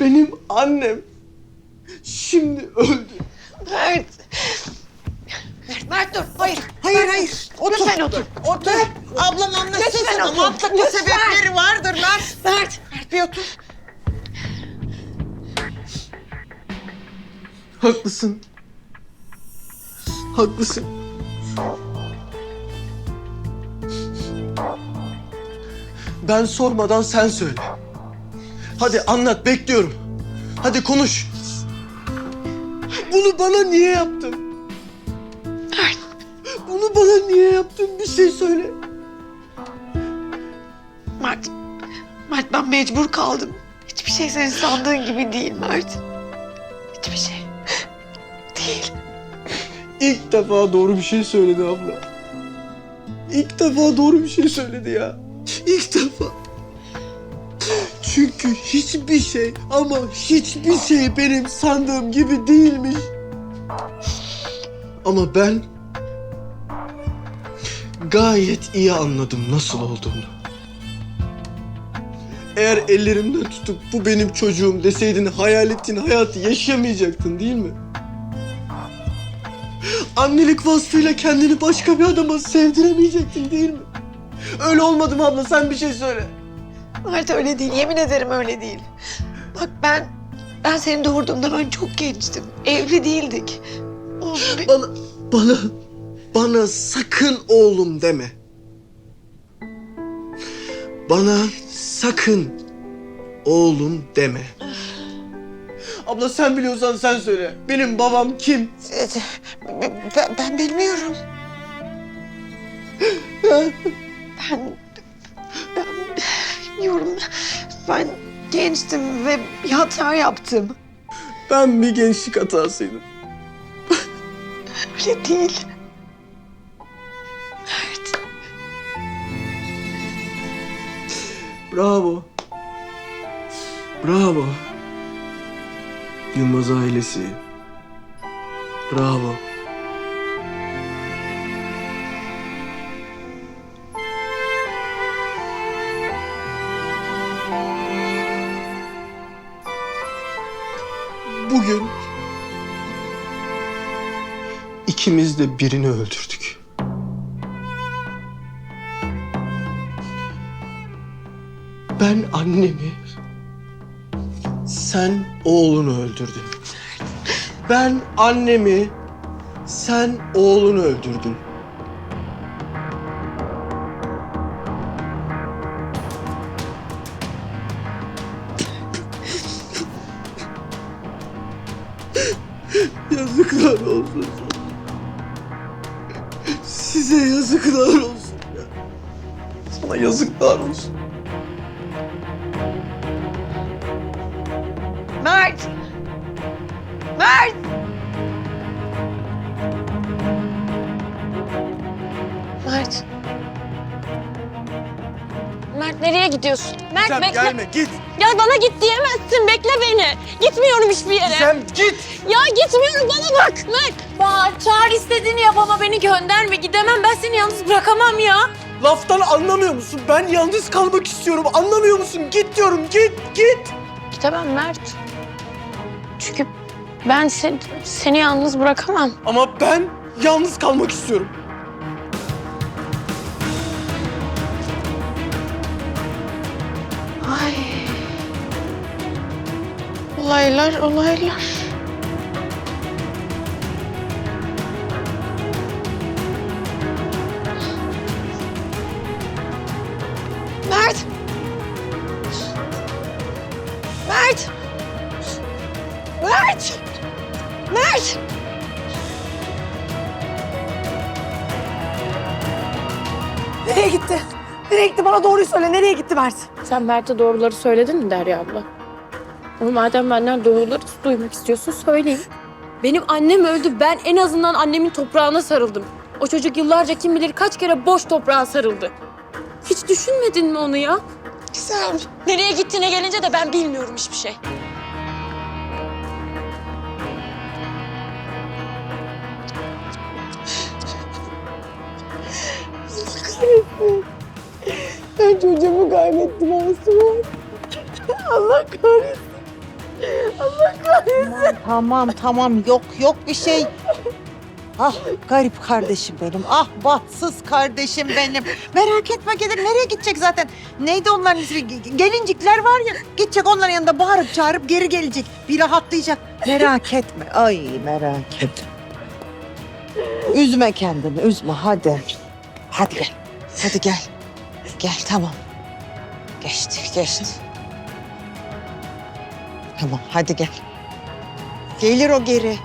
benim annem şimdi öldü. Mert. Mert, Mert dur. Hayır. Hayır Mert, hayır. Otur. Lütfen otur. Otur. Ablam anlatsın Lütfen sana. otur. Mantıklı Lütfen. sebepleri vardır Mert. Mert. Mert bir otur. Haklısın. Haklısın. Ben sormadan sen söyle. Hadi anlat bekliyorum. Hadi konuş. Bunu bana niye yaptın? Bunu bana niye yaptın? Bir şey söyle. Mert. Mert ben mecbur kaldım. Hiçbir şey senin sandığın gibi değil Mert. Hiçbir şey. Değil. İlk defa doğru bir şey söyledi abla. İlk defa doğru bir şey söyledi ya. İlk defa. Çünkü hiçbir şey ama hiçbir şey benim sandığım gibi değilmiş. Ama ben gayet iyi anladım nasıl olduğunu. Eğer ellerimden tutup bu benim çocuğum deseydin hayal ettiğin hayatı yaşayamayacaktın değil mi? Annelik vasfıyla kendini başka bir adama sevdiremeyecektin değil mi? Öyle olmadı mı abla sen bir şey söyle. Mert öyle değil. Yemin ederim öyle değil. Bak ben ben seni doğurduğumda ben çok gençtim. Evli değildik. Oğlum bir- Bana, bana, bana sakın oğlum deme. Bana sakın oğlum deme. Abla sen biliyorsan sen söyle. Benim babam kim? Ben, ben bilmiyorum. Ben gençtim ve bir hata yaptım. Ben bir gençlik hatasıydım. Öyle değil. Mert. Bravo. Bravo. Yılmaz ailesi. Bravo. Bugün ikimiz de birini öldürdük. Ben annemi, sen oğlunu öldürdün. Ben annemi, sen oğlunu öldürdün. Yazıklar olsun. Size yazıklar olsun. Sana yazıklar olsun. Mert. Mert. Mert nereye gidiyorsun? Mert Sen bekle. gelme git. Ya bana git diyemezsin. Bekle beni. Gitmiyorum hiçbir yere. Sen git. Ya gitmiyorum bana bak Mert. Bağır çağır istediğini yap ama beni gönderme. Gidemem ben seni yalnız bırakamam ya. Laftan anlamıyor musun? Ben yalnız kalmak istiyorum. Anlamıyor musun? Git diyorum. Git, git. Gidemem Mert. Çünkü ben seni, seni yalnız bırakamam. Ama ben yalnız kalmak istiyorum. Olaylar, olaylar. Mert. Mert. Mert. Mert. Nereye gitti? Nereye gitti? Bana doğruyu söyle. Nereye gitti Mert? Sen Mert'e doğruları söyledin mi Derya abla? Ama madem benden doğruları duymak istiyorsun söyleyeyim. Benim annem öldü. Ben en azından annemin toprağına sarıldım. O çocuk yıllarca kim bilir kaç kere boş toprağa sarıldı. Hiç düşünmedin mi onu ya? Güzel. Nereye gittiğine gelince de ben bilmiyorum hiçbir şey. Ben çocuğumu kaybettim Asuman. Allah kahretsin. Tamam tamam yok yok bir şey. Ah garip kardeşim benim. Ah bahtsız kardeşim benim. Merak etme gelir. Nereye gidecek zaten? Neydi onların ismi? Ge- Gelincikler var ya. Gidecek onların yanında bağırıp çağırıp geri gelecek. Bir rahatlayacak. Merak etme. Ay merak etme. Üzme kendini üzme hadi. Hadi gel. Hadi gel. Gel tamam. Geçti geçti. Tamam hadi gel. Gelir o geri.